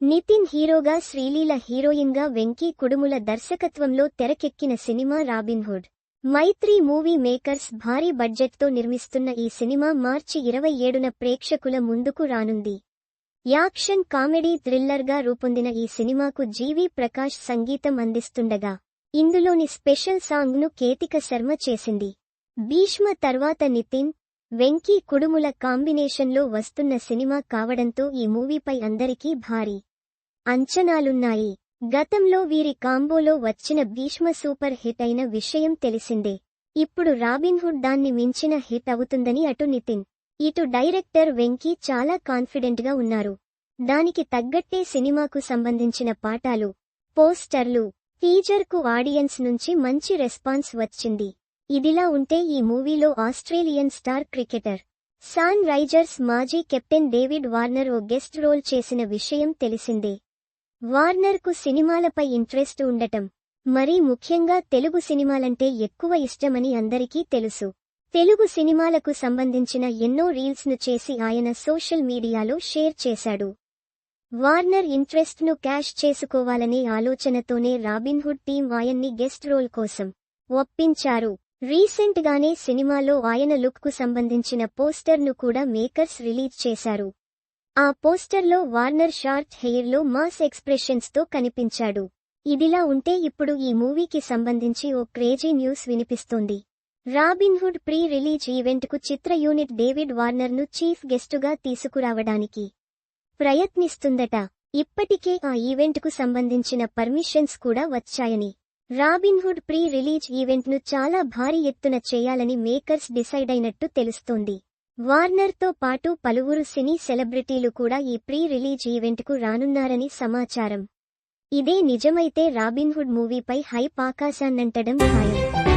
నితిన్ హీరోగా శ్రీలీల హీరోయిన్గా వెంకీ కుడుముల దర్శకత్వంలో తెరకెక్కిన cinema Robinhood Mythri movie makers భారీ బడ్జెట్తో నిర్మిస్తున్న ఈ సినిమా మార్చి ఇరవై ఏడున ప్రేక్షకుల ముందుకు రానుంది. యాక్షన్ కామెడీ థ్రిల్లర్గా రూపొందిన ఈ సినిమాకు జీవి ప్రకాష్ సంగీతం అందిస్తుండగా ఇందులోని స్పెషల్ సాంగ్ను కేతిక శర్మ చేసింది. భీష్మ తర్వాత నితిన్ వెంకీ కుడుముల కాంబినేషన్లో వస్తున్న సినిమా కావడంతో ఈ మూవీపై అందరికీ భారీ అంచనాలున్నాయి. గతంలో వీరి కాంబోలో వచ్చిన భీష్మ సూపర్ హిట్ అయిన విషయం తెలిసిందే. ఇప్పుడు రాబిన్హుడ్ దాన్ని మించిన హిట్ అవుతుందని అటు నితిన్ ఇటు డైరెక్టర్ వెంకీ చాలా కాన్ఫిడెంట్గా ఉన్నారు. దానికి తగ్గట్టే సినిమాకు సంబంధించిన పాఠాలు పోస్టర్లు టీజర్కు ఆడియన్స్ నుంచి మంచి రెస్పాన్స్ వచ్చింది. ఇదిలా ఉంటే ఈ మూవీలో Australian star cricketer Sunrisers మాజీ కెప్టెన్ డేవిడ్ వార్నర్ ఓ గెస్ట్ రోల్ చేసిన విషయం తెలిసిందే. వార్నర్కు సినిమాలపై ఇంట్రెస్ట్ ఉండటం మరీ ముఖ్యంగా తెలుగు సినిమాలంటే ఎక్కువ ఇష్టమని అందరికీ తెలుసు. తెలుగు సినిమాలకు సంబంధించిన ఎన్నో రీల్స్ను చేసి ఆయన సోషల్ మీడియాలో షేర్ చేశాడు. వార్నర్ ఇంట్రెస్ట్ను క్యాష్ చేసుకోవాలనే ఆలోచనతోనే రాబిన్హుడ్ టీం ఆయన్ని గెస్ట్ రోల్ కోసం ఒప్పించారు. రీసెంట్ గానే సినిమాలో ఆయన లుక్కు సంబంధించిన పోస్టర్ను కూడా మేకర్స్ రిలీజ్ చేశారు. ఆ పోస్టర్లో వార్నర్ షార్ట్ హెయిర్లో మాస్ ఎక్స్ప్రెషన్స్తో కనిపించాడు. ఇదిలా ఉంటే ఇప్పుడు ఈ మూవీకి సంబంధించి ఓ క్రేజీ న్యూస్ వినిపిస్తోంది. రాబిన్హుడ్ ప్రీ రిలీజ్ ఈవెంట్కు చిత్ర యూనిట్ డేవిడ్ వార్నర్ను చీఫ్ గెస్టుగా తీసుకురావడానికి ప్రయత్నిస్తుందట. ఇప్పటికే ఆ ఈవెంట్కు సంబంధించిన పర్మిషన్స్ కూడా వచ్చాయని. రాబిన్హుడ్ ప్రీ రిలీజ్ ఈవెంట్ను చాలా భారీ ఎత్తున చేయాలని మేకర్స్ డిసైడ్ అయినట్టు తెలుస్తోంది. వార్నర్తో పాటు పలువురు సినీ సెలబ్రిటీలు కూడా ఈ ప్రీ రిలీజ్ ఈవెంట్కు రానున్నారని సమాచారం. ఇదే నిజమైతే రాబిన్హుడ్ మూవీపై హైప్ ఆకాశాన్నంటడం ఖాయం.